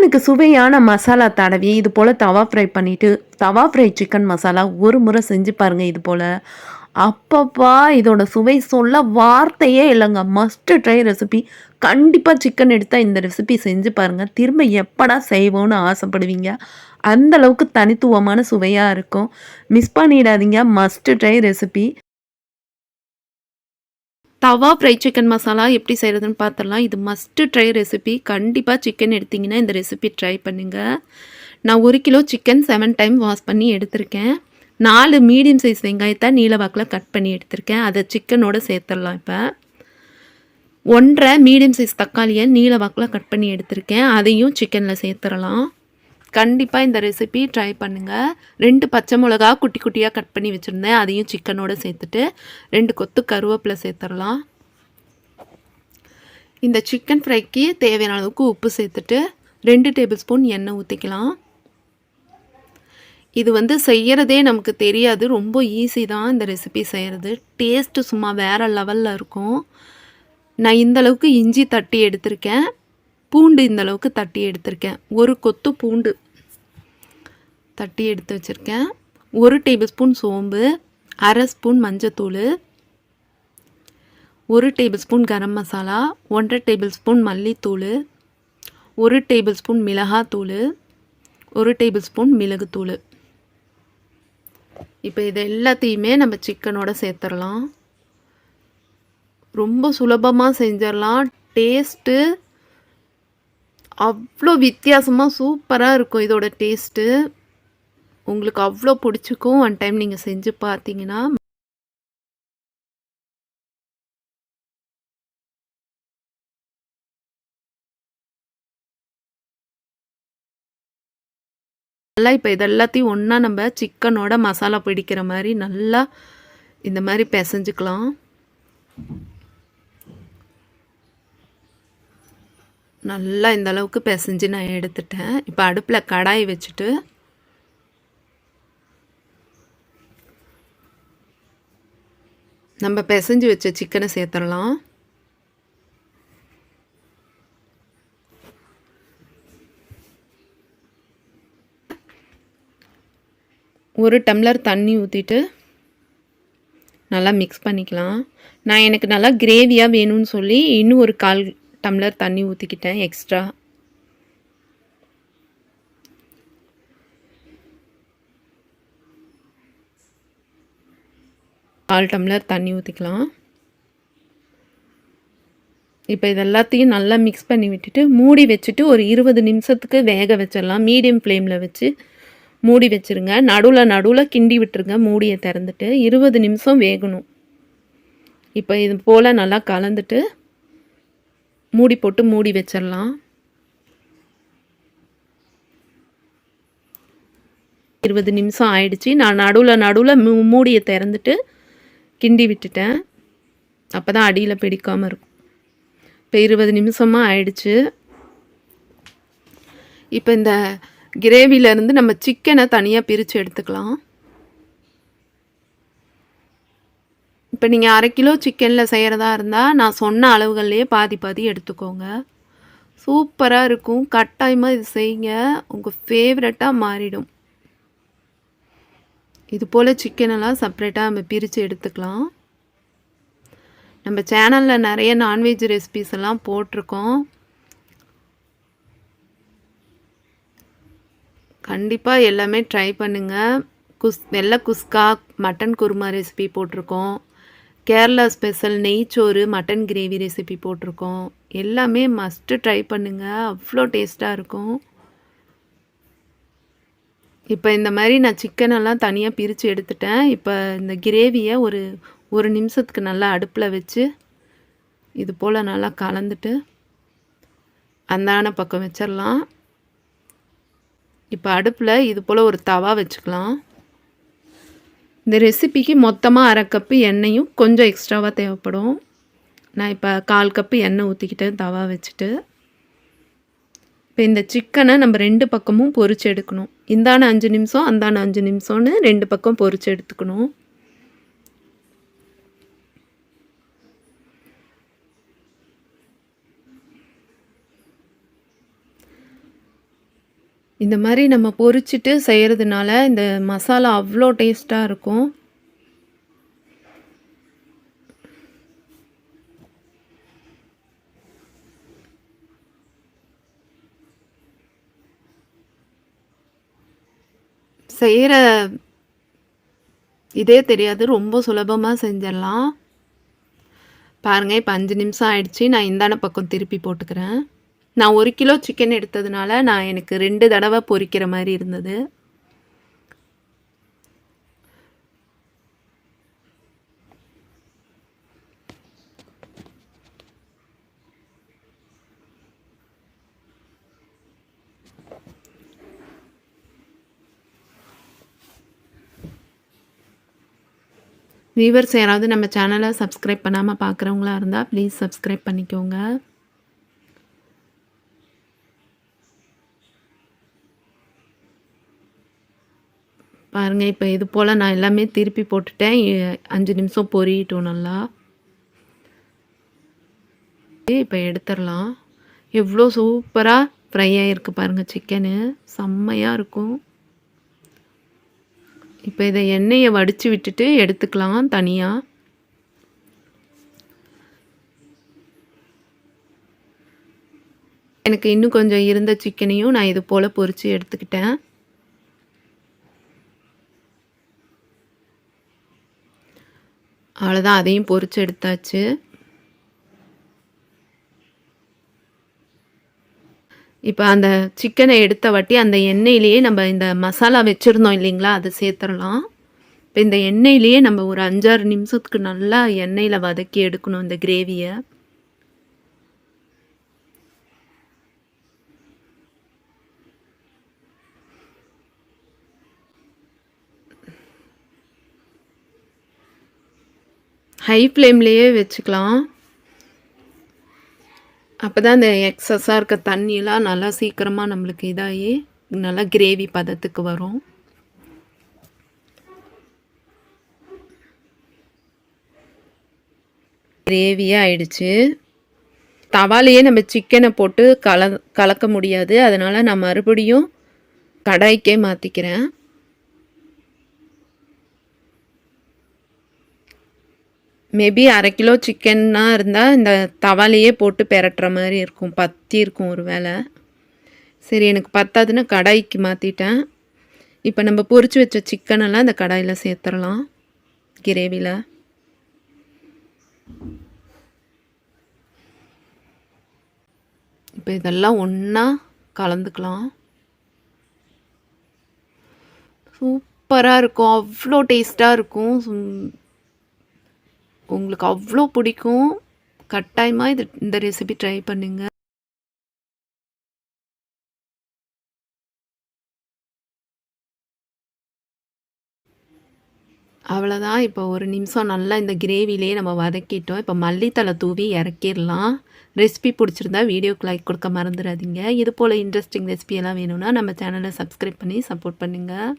சிக்கனுக்கு சுவையான மசாலா தடவி இது போல் தவா ஃப்ரை பண்ணிவிட்டு தவா ஃப்ரை சிக்கன் மசாலா ஒரு முறை செஞ்சு பாருங்கள் இது போல். அப்பப்பா இதோட சுவை சொல்ல வார்த்தையே இல்லைங்க. மஸ்ட் ட்ரை ரெசிபி கண்டிப்பாக சிக்கன் எடுத்தால் இந்த ரெசிபி செஞ்சு பாருங்கள் திரும்ப எப்படா செய்வோன்னு ஆசைப்படுவீங்க. அந்த அளவுக்கு தனித்துவமான சுவையாக இருக்கும். மிஸ் பண்ணிடாதீங்க. Must try recipe tawa fry chicken masala எப்படி செய்கிறதுன்னு பார்த்துடலாம் இது மஸ்ட்டு ட்ரை ரெசிபி கண்டிப்பாக சிக்கன் எடுத்திங்கன்னா இந்த ரெசிபி ட்ரை பண்ணுங்கள் நான் ஒரு kilo chicken seven time wash பண்ணி எடுத்திருக்கேன். நாலு மீடியம் சைஸ் வெங்காயத்தை நீலவாக்கில் கட் பண்ணி எடுத்திருக்கேன். அதை சிக்கனோடு சேர்த்துடலாம் இப்போ. ஒன்றரை மீடியம் சைஸ் தக்காளியை நீலவாக்கில் கட் பண்ணி எடுத்திருக்கேன். அதையும் சிக்கனில் சேர்த்துடலாம். கண்டிப்பாக இந்த ரெசிபி ட்ரை பண்ணுங்கள் ரெண்டு பச்சை மிளகா குட்டி குட்டியாக கட் பண்ணி வச்சுருந்தேன். அதையும் சிக்கனோடு சேர்த்துட்டு ரெண்டு கொத்து கருவேப்பிலை சேர்த்துடலாம். இந்த சிக்கன் ஃப்ரைக்கு தேவையான அளவுக்கு உப்பு சேர்த்துட்டு ரெண்டு டேபிள் ஸ்பூன் எண்ணெய் ஊற்றிக்கலாம் இது வந்து செய்கிறதே நமக்கு தெரியாது. ரொம்ப ஈஸி தான் இந்த ரெசிபி செய்கிறது டேஸ்ட்டு சும்மா வேறு லெவலில் இருக்கும். நான் இந்தளவுக்கு இஞ்சி தட்டி எடுத்திருக்கேன். பூண்டு இந்த அளவுக்கு தட்டி எடுத்திருக்கேன். ஒரு கொத்து பூண்டு தட்டி எடுத்து வச்சுருக்கேன். ஒரு டேபிள் ஸ்பூன் சோம்பு அரை ஸ்பூன் மஞ்சத்தூள் ஒரு டேபிள் ஸ்பூன் கரம் மசாலா ஒன்றரை டேபிள் ஸ்பூன் மல்லித்தூள் ஒரு டேபிள் ஸ்பூன் மிளகாத்தூள் ஒரு டேபிள் ஸ்பூன் மிளகுத்தூள். இப்போ இது எல்லாத்தையுமே நம்ம சிக்கனோட சேர்த்துடலாம். ரொம்ப சுலபமாக செஞ்சிடலாம். டேஸ்ட்டு அவ்வளோ வித்தியாசமாக சூப்பராக இருக்கும் இதோட டேஸ்ட்டு. உங்களுக்கு அவ்வளோ பிடிச்சிக்கும் ஒன் டைம் நீங்கள் செஞ்சு பார்த்தீங்கன்னா. நல்லா இப்போ இதெல்லாத்தையும் ஒன்றா நம்ம சிக்கனோட மசாலா பிடிக்கிற மாதிரி நல்லா இந்த மாதிரி பிசைஞ்சுக்கலாம். நல்லா இந்த அளவுக்கு பிசைஞ்சு நான் எடுத்துட்டேன். இப்போ அடுப்பில் கடாய் வச்சுட்டு நம்ம பிசைஞ்சு வச்ச சிக்கனை சேர்த்துடலாம். ஒரு டம்ளர் தண்ணி ஊற்றிட்டு நல்லா மிக்ஸ் பண்ணிக்கலாம். நான் எனக்கு நல்லா கிரேவியாக வேணும்னு சொல்லி இன்னும் ஒரு கால் டம்ளர் தண்ணி ஊற்றிக்கிட்டேன் எக்ஸ்ட்ரா கால் டம்ளர் தண்ணி ஊற்றிக்கலாம் இப்போ இது எல்லாத்தையும் நல்லா மிக்ஸ் பண்ணி விட்டுட்டு மூடி வச்சுட்டு ஒரு இருபது நிமிஷத்துக்கு வேக வச்சிடலாம். மீடியம் ஃப்ளேமில் வச்சு மூடி வச்சுருங்க. நடுவில் நடுவில் கிண்டி விட்டுருங்க மூடியை திறந்துட்டு. இருபது நிமிஷம் வேகணும். இப்போ இது போல் நல்லா கலந்துட்டு மூடி போட்டு மூடி வச்சிடலாம். இருபது நிமிஷம் ஆயிடுச்சு. நான் நடுவில் நடுவில் மூ மூடியை திறந்துட்டு கிண்டி விட்டுட்டேன். அப்போ தான் அடியில் பிடிக்காமல் இருக்கும். இப்போ இருபது நிமிஷமாக ஆயிடுச்சு. இப்போ இந்த கிரேவிலேருந்து நம்ம சிக்கனை தனியாக பிரித்து எடுத்துக்கலாம். இப்போ நீங்கள் அரை கிலோ சிக்கனில் செய்கிறதா இருந்தால் நான் சொன்ன அளவுகள்லேயே பாதி பாதி எடுத்துக்கோங்க. சூப்பராக இருக்கும். கட்டாயமாக இது செய்யுங்க. உங்கள் ஃபேவரட்டாக மாறிடும். இது போல் சிக்கனெல்லாம் செப்ரேட்டாக நம்ம பிரித்து எடுத்துக்கலாம். நம்ம சேனலில் நிறைய நான்வெஜ் ரெசிபிஸ் எல்லாம் போட்டிருக்கோம். கண்டிப்பாக எல்லாமே ட்ரை பண்ணுங்கள் குஸ் வெள்ளை குஸ்கா மட்டன் குருமா ரெசிபி போட்டிருக்கோம். கேரளா ஸ்பெஷல் நெய்ச்சோறு மட்டன் கிரேவி ரெசிபி போட்டிருக்கோம். எல்லாமே மஸ்ட்டு ட்ரை பண்ணுங்கள் அவ்வளோ டேஸ்ட்டாக இருக்கும். இப்போ இந்த மாதிரி நான் சிக்கனெல்லாம் தனியாக பிரித்து எடுத்துட்டேன். இப்போ இந்த கிரேவியை ஒரு ஒரு நிமிஷத்துக்கு நல்லா அடுப்பில் வச்சு இது போல் நல்லா கலந்துட்டு அந்தான பக்கம் வச்சிடலாம் இப்போ அடுப்பில் இது போல் ஒரு தவா வச்சுக்கலாம். இந்த ரெசிபிக்கு மொத்தமாக அரை கப்பு எண்ணெயும் கொஞ்சம் எக்ஸ்ட்ராவாக தேவைப்படும். நான் இப்போ கால் கப்பு எண்ணெய் ஊற்றிக்கிட்டேன் தவா வச்சுட்டு. இப்போ இந்த சிக்கனை நம்ம ரெண்டு பக்கமும் பொறிச்சு எடுக்கணும். இந்தான அஞ்சு நிமிஷம் அந்தான அஞ்சு நிமிஷம்னு ரெண்டு பக்கம் பொறிச்சு எடுத்துக்கணும். இந்த மாதிரி நம்ம பொரிச்சிட்டு செய்கிறதுனால இந்த மசாலா அவ்வளோ டேஸ்ட்டாக இருக்கும். செய்கிற இதே தெரியாது ரொம்ப சுலபமாக செஞ்சிடலாம். பாருங்கள் இப்போ அஞ்சு நிமிஷம் ஆயிடுச்சு. நான் இந்தான பக்கம் திருப்பி போட்டுக்கிறேன். நான் ஒரு கிலோ சிக்கன் எடுத்ததுனால நான் எனக்கு ரெண்டு தடவை பொரிக்கிற மாதிரி இருந்தது. வியூவர்ஸ் யாராவது நம்ம சேனலை சப்ஸ்கிரைப் பண்ணாமல் பார்க்குறவங்களா இருந்தால் ப்ளீஸ் சப்ஸ்கிரைப் பண்ணிக்கோங்க. பாருங்கள் இப்போ இது போல் நான் எல்லாமே திருப்பி போட்டுட்டேன். அஞ்சு நிமிஷம் பொறிட்டோம் நல்லா. இப்போ எடுத்துடலாம். எவ்வளோ சூப்பராக ஃப்ரை ஆகிருக்கு பாருங்கள் சிக்கனு செம்மையாக இருக்கும். இப்போ இதை எண்ணெயை வடித்து விட்டுட்டு எடுத்துக்கலாம் தனியாக எனக்கு இன்னும் கொஞ்சம் இருந்த சிக்கனையும் நான் இது போல் பொரித்து எடுத்துக்கிட்டேன். அவ்வளோதான் அதையும் பொறிச்சு எடுத்தாச்சு. இப்போ அந்த சிக்கனை எடுத்த வாட்டி அந்த எண்ணெயிலேயே நம்ம இந்த மசாலா வச்சுருந்தோம் இல்லைங்களா? அதை சேர்த்துடலாம். இப்போ இந்த எண்ணெயிலேயே நம்ம ஒரு அஞ்சாறு நிமிஷத்துக்கு நல்லா எண்ணெயில் வதக்கி எடுக்கணும் இந்த கிரேவியை ஹை ஃப்ளேம்லேயே வச்சுக்கலாம். அப்போ தான் இந்த எக்ஸஸாக இருக்க தண்ணியெலாம் நல்லா சீக்கிரமாக நம்மளுக்கு இதாகி நல்லா கிரேவி பதத்துக்கு வரும். கிரேவியே ஆயிடுச்சு. தவாலையே நம்ம சிக்கனை போட்டு கல கலக்க முடியாது. அதனால் நான் மறுபடியும் கடாய்க்கே மாற்றிக்கிறேன் மேபி அரை கிலோ சிக்கன்னா இருந்தால் இந்த தவாலையே போட்டு பெரட்டுற மாதிரி இருக்கும். பத்தி இருக்கும் ஒரு வேளை. சரி எனக்கு பத்தாதுன்னு கடாய்க்கு மாற்றிட்டேன் இப்போ நம்ம பொறிச்சு வச்ச சிக்கனெல்லாம் இந்த கடாயில் சேர்த்துடலாம். கிரேவியில் இப்போ இதெல்லாம் ஒன்றா கலந்துக்கலாம். சூப்பராக இருக்கும். அவ்வளோ டேஸ்ட்டாக இருக்கும். உங்களுக்கு அவ்வளோ பிடிக்கும். கட்டாயமாக இது இந்த ரெசிபி ட்ரை பண்ணுங்கள் அவ்வளோதான் இப்போ ஒரு நிமிஷம் நல்லா இந்த கிரேவிலே நம்ம வதக்கிட்டோம். இப்போ மல்லித்தலை தூவி இறக்கிடலாம். ரெசிபி பிடிச்சிருந்தா வீடியோக்கு லைக் கொடுக்க மறந்துடாதீங்க. இது போல் இன்ட்ரெஸ்டிங் ரெசிபியெல்லாம் வேணும்னா நம்ம சேனலை சப்ஸ்கிரைப் பண்ணி சப்போர்ட் பண்ணுங்கள்